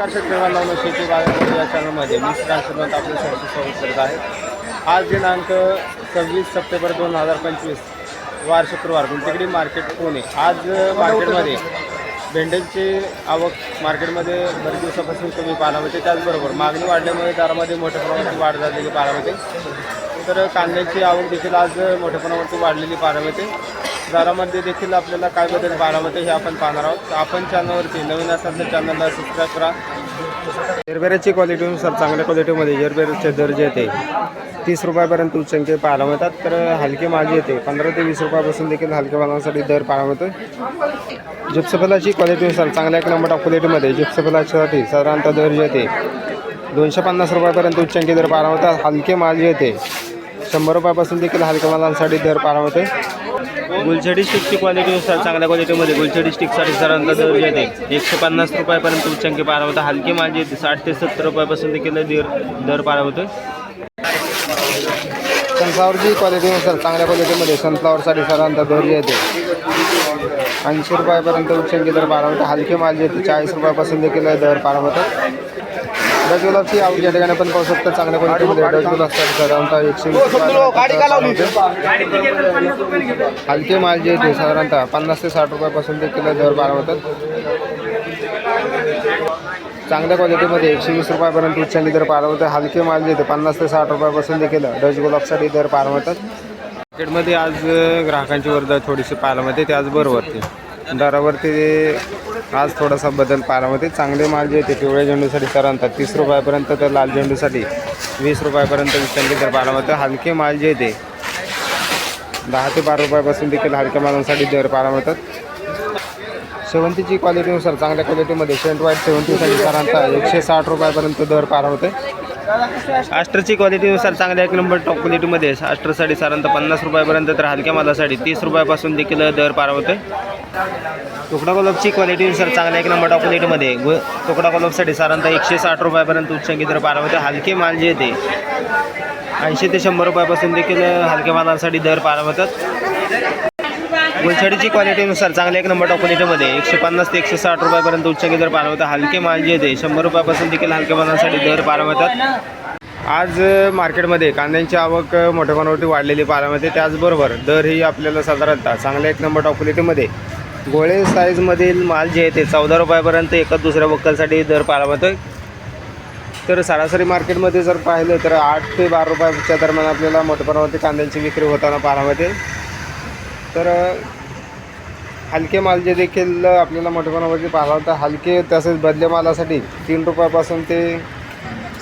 नमस्कार शेतकऱ्यांना लावलं शेती बाजार या चॅनलमध्ये मी श्रीराम आपलं सर्व स्वागत करत आहे. आज दिनांक सव्वीस सप्टेंबर दोन हजार पंचवीस वार शुक्रवार म्हणजे गुंटेकडी मार्केट पुणे. आज मार्केटमध्ये भेंड्यांची आवक मार्केटमध्ये बरेच दिवसापासून कमी पाहायला होते त्याचबरोबर मागणी वाढल्यामुळे दरामध्ये मोठ्या प्रमाणात वाढ झालेली पाहायला होते तर कांद्याची आवक देखील आज मोठ्या प्रमाणात वाढलेली पाहायला होते दरामध्ये देखील आपल्याला काय बदल बारामध्ये हे आपण पाहणार आहोत. आपण चॅनलवरती नवीन असाल तर चॅनलला सबस्क्राईब करा. जरबेराची क्वालिटीनुसार चांगल्या क्वालिटीमध्ये जरबेराचे दर्जे येते. तीस रुपयापर्यंत उच्चंके पाहायला मिळतात. तर हलके माझी येते. पंधरा ते वीस रुपयापासून देखील हलक्या मालांसाठी दर पाहायला मिळतो जिप्सफलाची क्वालिटीनुसार चांगल्या एक नंबर ऑफ क्वालिटीमध्ये जिप्सफलासाठी साधारणतः दर्जे येते. दोनशे पन्नास रुपयापर्यंत उच्चांकी दर पाहायला मिळतात. हलके माल येते. शंभर रुपयापासून देखील हलक्या मालांसाठी दर पाहायला मिळते गुलछडी स्टिकची क्वालिटीनुसार चांगल्या क्वालिटीमध्ये गुलछडी स्टिकसाठी साधारणतः दर जे येते एकशे पन्नास रुपयापर्यंत उच्चांकी पाहायला होता हलकी माल जे येते साठ ते सत्तर रुपयापासून देखील दर दर पाहायला होतो सनफ्लावरची क्वालिटीनुसार चांगल्या क्वालिटीमध्ये सनफ्लावरसाठी साधारणतः दर जे येते ऐंशी रुपयापर्यंत उच्चांकी दर पाहायला होता हलके माल जे येते चाळीस रुपयापासून देखील दर पाहायला होतात डच गुलाबची आवक या ठिकाणी आपण पाहू शकतो चांगल्या क्वालिटीमध्ये डच साधारणतः एकशे वीस होते. हलके माल जे येते साधारणतः पन्नास ते साठ रुपयापासून देखील दर बारा होतात. चांगल्या क्वालिटीमध्ये एकशे वीस रुपयापर्यंत उच्चांकी दर पार होते. हलके माल जे येते पन्नास ते साठ रुपयापासून देखील डच गुलाबसाठी दर पार होतात. मार्केटमध्ये आज ग्राहकांची वर्दळ थोडीशी पाहायला मिळते त्याचबरोबरती दरावरती आज थोडासा बदल पारामध्ये चांगले माल जे येते पिवळ्या झेंडूसाठी साधारणतः तीस रुपयापर्यंत तर लाल झेंडूसाठी वीस रुपयापर्यंत उच्चांकी दर पारामध्ये हलके माल जे येते दहा ते बारा रुपयापासून देखील हलक्या मालांसाठी दर पाहायला मिळतात. शेवंतीची क्वालिटीनुसार चांगल्या क्वालिटीमध्ये शेंट वाईट शेवंतीसाठी सरांचा एकशे साठ रुपयापर्यंत दर पाहायला होते आस्टरची क्वालिटीनुसार चांगल्या एक नंबर टॉप क्वालिटीमध्ये आस्टरसाठी साधारणतः पन्नास रुपयापर्यंत तर हलक्या मालासाठी तीस रुपयापासून देखील दर पार होते तुकडा गुलाबची क्वालिटीनुसार चांगल्या एक नंबर टॉप क्वालिटीमध्ये गु तुकडा गुलाबसाठी साधारणतः एकशे साठ रुपयापर्यंत उच्चांकी दर पार होते हलके माल जे येते ऐंशी ते शंभर रुपयापासून देखील हलक्या मालांसाठी दर पार होतात. गुलछडीची क्वालिटीनुसार चांगल्या एक नंबर टॉप क्वालिटीमध्ये एकशे पन्नास ते एकशे साठ रुपयापर्यंत उच्चांकी दर पारवतात. होता हलके माल जे येते शंभर रुपयापासून देखील हलक्या मालांसाठी दर पारवतात. आज मार्केटमध्ये कांद्यांची आवक मोठ्या प्रमाणावरती वाढलेली पाहायला त्याचबरोबर दरही आपल्याला साधारणतः चांगल्या एक नंबर टॉप क्वालिटीमध्ये गोळे साईजमधील माल जे आहे ते चौदा रुपयापर्यंत एकच दुसऱ्या बक्कलसाठी दर पाहायला मिळतोय तर सरासरी मार्केटमध्ये जर पाहिलं तर आठ ते बारा रुपयाच्या दरम्यान आपल्याला मोठ्या प्रमाणावरती कांद्यांची विक्री होताना पाहायला मिळते तर हलके माल जे देखील आपल्याला मोठ्या पाहायला होता हलके तसेच बदले मालासाठी तीन रुपयापासून ते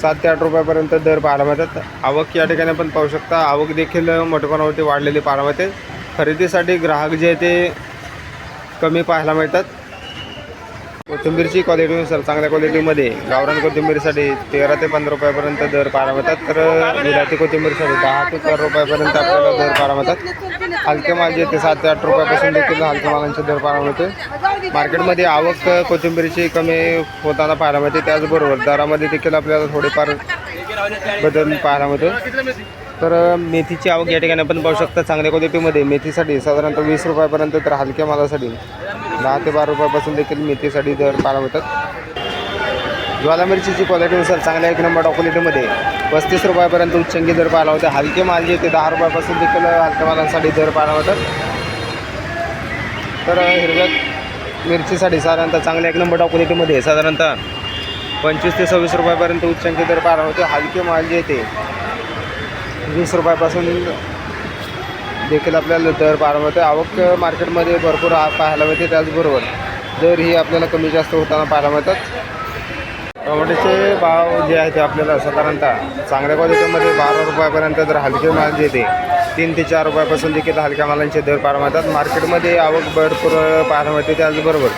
सात ते आठ रुपयापर्यंत दर पाहायला मिळतात. आवक या ठिकाणी आपण पाहू शकता आवक देखील मोठ्या वाढलेली पाहायला मिळते. खरेदीसाठी ग्राहक जे आहे ते कमी पाहायला मिळतात. कोथिंबीरची क्वालिटीनुसार चांगल्या क्वालिटीमध्ये गावरान कोथिंबीरसाठी तेरा ते पंधरा रुपयापर्यंत दर पाहायला मिळतात तर विलायती कोथिंबीरसाठी दहा ते चार रुपयापर्यंत आपल्याला दर पारावतात हलके माल जे ते सात ते आठ रुपयापासून देखील हलक्या मालांचे दर पारावते मार्केटमध्ये आवक कोथिंबीरची कमी होताना पाहायला मिळते. त्याचबरोबर दरामध्ये देखील आपल्याला थोडेफार बदल पाहायला मिळतो. तर मेथीची आवक या ठिकाणी आपण पाहू शकता. चांगल्या क्वालिटीमध्ये मेथीसाठी साधारणतः वीस रुपयापर्यंत तर हलक्या मालासाठी दहा ते बारा रुपयापासून देखील मेथीसाठी दर पाहायला मिळतात. ज्वाला मिरचीची क्वालिटीनुसार चांगल्या एक नंबर क्वालिटीमध्ये पस्तीस रुपयापर्यंत उच्चांकी दर पाहायला होते. हलके माल जे ते दहा रुपयापासून देखील हलक्या मालांसाठी दर पाहायला होतात तर हिरव्या मिरचीसाठी साधारणतः चांगल्या एक नंबर क्वालिटीमध्ये साधारणतः पंचवीस ते सव्वीस रुपयापर्यंत उच्चांकी दर पाहायला होते. हलके माल जे ते वीस रुपयापासून देखील आपल्याला दर पाहायला मिळते आवक मार्केटमध्ये भरपूर आ- पाहायला मिळते त्याचबरोबर दर ही आपल्याला कमी जास्त होताना पाहायला मिळतात. टोमॅटोचे भाव जे आहे ते आपल्याला साधारणतः चांगल्या क्वालिटीमध्ये बारा रुपयापर्यंत तर हलके माल जे ते तीन ते चार रुपयापासून देखील हलक्या मालांचे दर पाहायला मिळतात. मार्केटमध्ये आवक भरपूर पाहायला मिळते त्याचबरोबर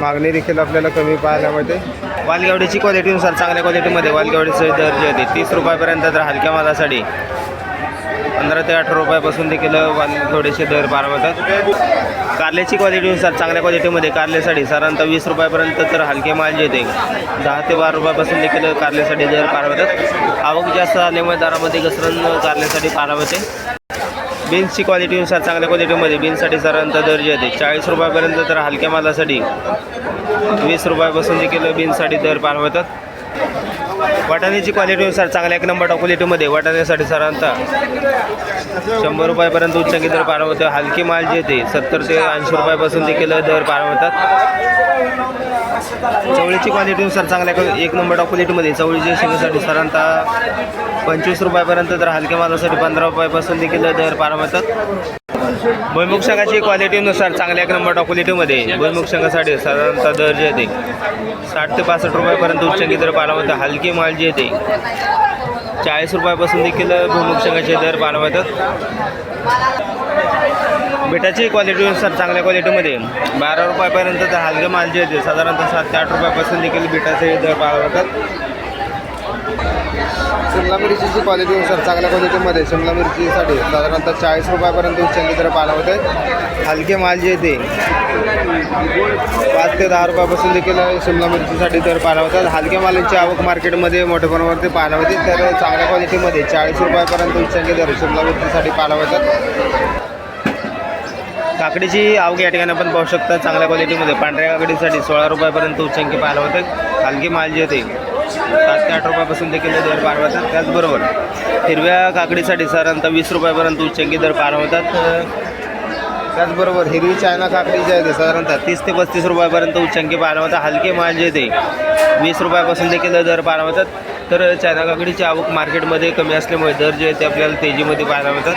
मागणी देखील आपल्याला कमी पाहायला मिळते. वालगेवडीची क्वालिटीनुसार चांगल्या क्वालिटीमध्ये वालगेवडीचे दर जे होते तीस रुपयापर्यंत तर हलक्या मालासाठी पंधरा ते अठरा रुपयापासून देखील थोडेसे दर पार मिळतात कारल्याची क्वालिटीनुसार चांगल्या क्वालिटीमध्ये कारल्यासाठी साधारणतः वीस रुपयापर्यंत तर हलके माल जे येते दहा ते बारा रुपयापासून देखील कारल्यासाठी दर पार मिळतात आवक जास्त झाल्यामुळे दरामध्ये घसरण कारल्यासाठी पार होते बीन्सची क्वालिटीनुसार चांगल्या क्वालिटीमध्ये बीन्ससाठी साधारणतः दर्जा येते चाळीस रुपयापर्यंत तर हलक्या मालासाठी वीस रुपयापासून देखील बीन्ससाठी दर पारवतात. वाटाण्याची क्वालिटीनुसार चांगल्या एक नंबर टॉप क्वालिटीमध्ये वाटाण्यासाठी साधारणतः शंभर रुपयापर्यंत उच्चांकी दर पार होतं. हलकी माल जे ते सत्तर ते ऐंशी रुपयापासून देखील दर पार होतात. चवळीची क्वालिटीनुसार चांगल्या एक नंबर टॉप क्वालिटीमध्ये चवळीच्या शेंगेसाठी साधारणतः पंचवीस रुपयापर्यंत तर हलक्या मालासाठी पंधरा रुपयापासून देखील दर पार होतात. भुईमुग संघाची क्वालिटीनुसार चांगल्या एक नंबर क्वालिटीमध्ये भुईमुग शेंगासाठी साधारणतः दर जे येते. साठ ते पासष्ट रुपयापर्यंत उच्चांकी दर पाला होता हलकी माल जे येते. चाळीस रुपयापासून देखील भुईमुग संघाचे दर पाला होतात बेटाची क्वालिटीनुसार चांगल्या क्वालिटीमध्ये बारा रुपयापर्यंत तर हलके माल जे येते साधारणतः सात ते आठ रुपयापासून देखील बेटाचे दर पाला होतात शिमला मिरचीची क्वालिटीनुसार चांगल्या क्वालिटीमध्ये शिमला मिरचीसाठी साधारणतः चाळीस रुपयापर्यंत उच्चांकी तर पाला होते. हलके माल जे येते पाच ते दहा रुपयापासून देखील शिमला मिरचीसाठी दर पाला होतात. हलक्या मालांची आवक मार्केटमध्ये मोठ्या प्रमाणावरती पाहायला होती. तर चांगल्या क्वालिटीमध्ये चाळीस रुपयापर्यंत उच्चांकी दर शिमला मिरचीसाठी पाला होतात. काकडीची आवक या ठिकाणी आपण पाहू शकता. चांगल्या क्वालिटीमध्ये पांढऱ्या काकडीसाठी सोळा रुपयापर्यंत उच्चांकी पाहायला होतं. हलकी माल जे येते सात ते आठ रुपयापासून देखील दर पार होतात. त्याचबरोबर हिरव्या काकडीसाठी साधारणतः वीस रुपयापर्यंत उच्चंकी दर पार होतात. त्याचबरोबर हिरवी चायना काकडी जी आहे ते साधारणतः तीस ते पस्तीस रुपयापर्यंत उच्चंकी पार होतात. हलके माल जे ते वीस रुपयापासून देखील दर पार होतात. तर चायना काकडीची आवक मार्केटमध्ये कमी असल्यामुळे दर जे आहे ते आपल्याला तेजीमध्ये पाहायला मिळतात.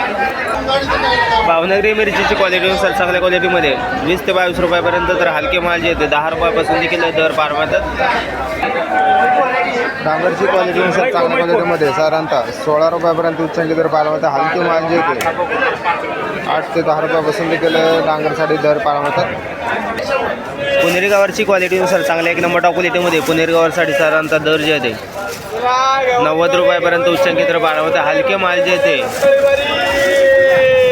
भावनगरी मिरचीची क्वालिटीनुसार चांगल्या क्वालिटीमध्ये वीस ते बावीस रुपयापर्यंत तर हलके माल जे येते दहा रुपयापासून देखील दर पार होतात. डांगरची क्वालिटीनुसार चांगल्या क्वालिटीमध्ये साधारणतः सोळा रुपयापर्यंत उच्चांकी दर पार होता हलके माल जे येते आठ ते दहा रुपयापासून देखील डांगरसाठी दर पार होतात पुणेरी गावरची क्वालिटीनुसार चांगल्या एक नंबर टॉप क्वालिटीमध्ये पुणेरी गावरसाठी साधारणतः दर जे येते नव्वद रुपयापर्यंत उच्चांकी दर बारा होता हलके माल जे येते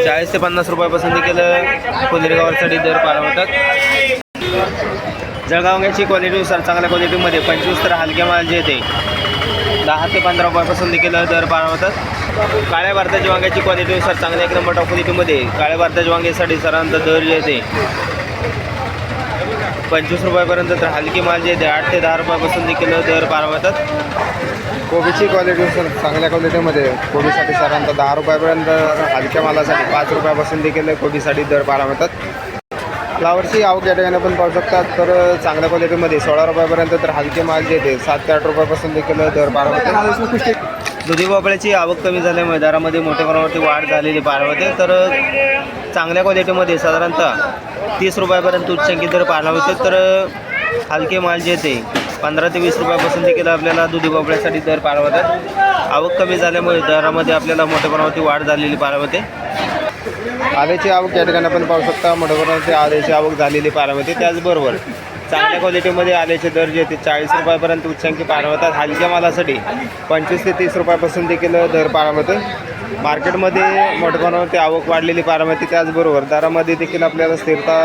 चाळीस ते पन्नास रुपयापासून देखील पुणेरी गावरसाठी दर पारा होतात जळगावची क्वालिटीनुसार चांगल्या क्वालिटीमध्ये पंचवीस तर हलके माल जे येते. दहा ते पंधरा रुपयापासून देखील दर पार काळ्या भारताच्या वांग्याची क्वालिटीनुसार चांगल्या एक नंबर टॉप क्वालिटीमध्ये काळ्या भारताच्या वांग्यासाठी सरांचा दर जे येते. पंचवीस रुपयापर्यंत तर हलकी माल जे येते. आठ ते दहा रुपयापासून देखील दर पार होतात कोबीची क्वालिटीनुसार चांगल्या क्वालिटीमध्ये कोबीसाठी सरांचा दहा रुपयापर्यंत हलक्या मालासाठी पाच रुपयापासून देखील कोबीसाठी दर पार फ्लावरची आवक या ठिकाणी आपण पाहू शकतात. तर चांगल्या क्वालिटीमध्ये सोळा रुपयापर्यंत तर हलके माल जे येते सात ते आठ रुपयापासून देखील दर पार होते दुधी भोपळ्याची आवक कमी झाल्यामुळे दरामध्ये मोठ्या प्रमाणावरती वाढ झालेली पार होते तर चांगल्या क्वालिटीमध्ये साधारणतः तीस रुपयापर्यंत उच्चांकी दर पाहायला होते तर हलके माल जे येते पंधरा ते वीस रुपयापासून देखील आपल्याला दुधी भोपळ्यासाठी दर पार होतात आवक कमी झाल्यामुळे दरामध्ये आपल्याला मोठ्या प्रमाणावरती वाढ झालेली पार होते आल्याची आवक या ठिकाणी आपण पाहू शकता. मोठ्या आल्याची आवक झालेली पाहायला त्याचबरोबर चांगल्या क्वालिटीमध्ये आल्याचे दर जे ते चाळीस रुपयापर्यंत उच्चांकी पार होतात हलक्या मालासाठी पंचवीस ते तीस रुपयापासून देखील दर पार मार्केटमध्ये मोठ्या प्रमाणावरती आवक वाढलेली पाहायला त्याचबरोबर दरामध्ये देखील आपल्याला स्थिरता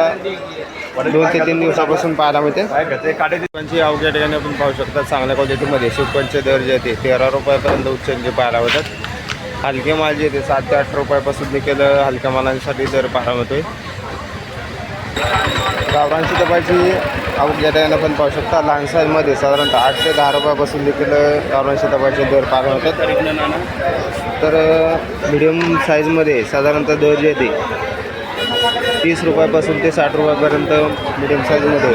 दोन ते तीन दिवसापासून पाहायला मिळते. सुकवांची आवक या ठिकाणी आपण पाहू शकता. चांगल्या क्वालिटीमध्ये सुकवांचे दर जे ते तेरा रुपयापर्यंत उच्चांकी पाहायला होतात हलके माल जे सात ते आठ रुपयापासून देखील हलक्या मालांसाठी दर पाहायला मिळतोय गावरांची तपाची आवक या ठिकाणी आपण पाहू शकता. लहान साईजमध्ये साधारणतः आठ ते दहा रुपयापासून देखील गावरांची तपाचे दर पार होतात तर मिडियम साईजमध्ये साधारणतः दर जे ते तीस रुपयापासून ते साठ रुपयापर्यंत मिडियम साईजमध्ये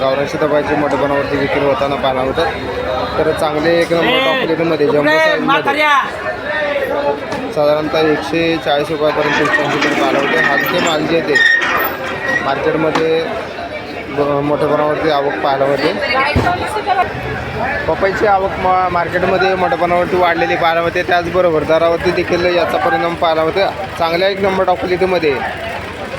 गावरांची तपाची मोठेपणावरती विक्री होताना पाहायला होतात तर चांगले एक नंबर टॉप क्वालिटीमध्ये जम्बो साईजमध्ये साधारणतः एकशे चाळीस रुपयापर्यंत पाहायला होते हलके माल जे ते मार्केटमध्ये मोठ्या प्रमाणावरती आवक पाहायला होते पपईची आवक मा मार्केटमध्ये मोठ्या प्रमाणावरती वाढलेली पाहायला होते त्याचबरोबर दरावरती देखील याचा परिणाम पाहायला होते चांगल्या एक नंबर टॉप क्वालिटीमध्ये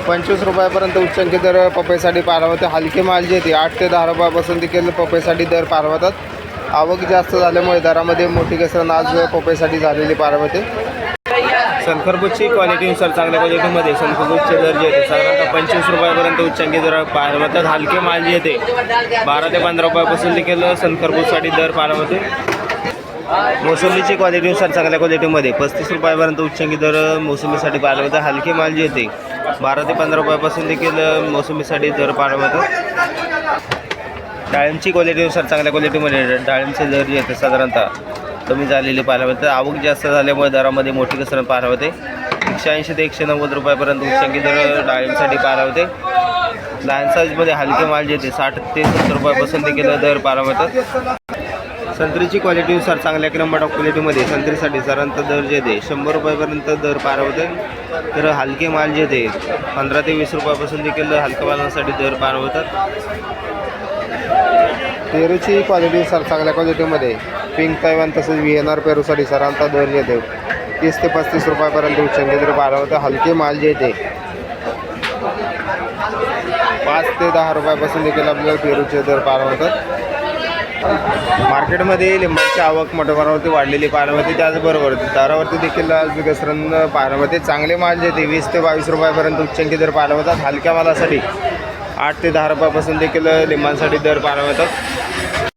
पंचवीस रुपयापर्यंत उच्चांकी दर पपईसाठी पाहायला होते हलके माल जे ते आठ ते दहा रुपयापासून देखील पपईसाठी दर पाहायला होतात आवक जास्त झाल्यामुळे दरामध्ये मोठी घसरण आज पपईसाठी झालेली पाहायला होते. सनखरबूजची क्वालिटीनुसार चांगल्या क्वालिटीमध्ये सनखरबूजचे दर जे येते साधारणतः पंचवीस रुपयापर्यंत उच्चांकी दर पाहायला हलके माल जे येते बारा ते पंधरा रुपयापासून देखील सनखरबूजसाठी दर पाहायला मोसंबीची क्वालिटीनुसार चांगल्या क्वालिटीमध्ये पस्तीस रुपयापर्यंत उच्चांकी दर मोसंबीसाठी पाहायला हलके हलकी माल जे येते बारा ते पंधरा रुपयापासून देखील मोसंबीसाठी दर पाहायला डाळिंबची क्वालिटीनुसार चांगल्या क्वालिटीमध्ये डाळिंबचे दर जे आहेत साधारणतः कमी झालेले पाहायला मिळतं. आवक जास्त झाल्यामुळे दरामध्ये मोठी घसरण पाहायला होते एकशे ऐंशी ते एकशे नव्वद रुपयापर्यंत उच्चांकी दर डाळिंबसाठी पाहायला होते लहान साईजमध्ये हलके माल जे ते साठ ते सत्तर रुपयापासून देखील दर पाहायला मिळतात. संत्रीची क्वालिटीनुसार चांगल्या नंबर ऑफ क्वालिटीमध्ये संत्रीसाठी साधारणतः दर जे ते शंभर रुपयापर्यंत दर पार होते तर हलके माल जे ते पंधरा ते वीस रुपयापासून देखील हलक्या मालांसाठी दर पार होतात पेरूची क्वालिटी सर चांगल्या क्वालिटीमध्ये पिंक तैवान तसेच व्ही एन आर पेरूसाठी साधारणतः दर येते. तीस ते पस्तीस रुपयापर्यंत उच्चांकी दर होतं हलके माल जे येते. पाच ते दहा रुपयापासून देखील आपल्याला पेरूचे दर पार होतात मार्केटमध्ये लिंबाची आवक मोठ्या प्रमाणावरती वाढलेली पाहायला मिळते. त्याचबरोबर दरावरती देखील आज घसरण पाहायला मिळते. चांगले माल जे ते वीस ते बावीस रुपयापर्यंत उच्चांकी दर पाहायला मिळतात. हलक्या मालासाठी आठ ते दहा रुपयापासून देखील लिंबांसाठी दर पाहायला मिळतात.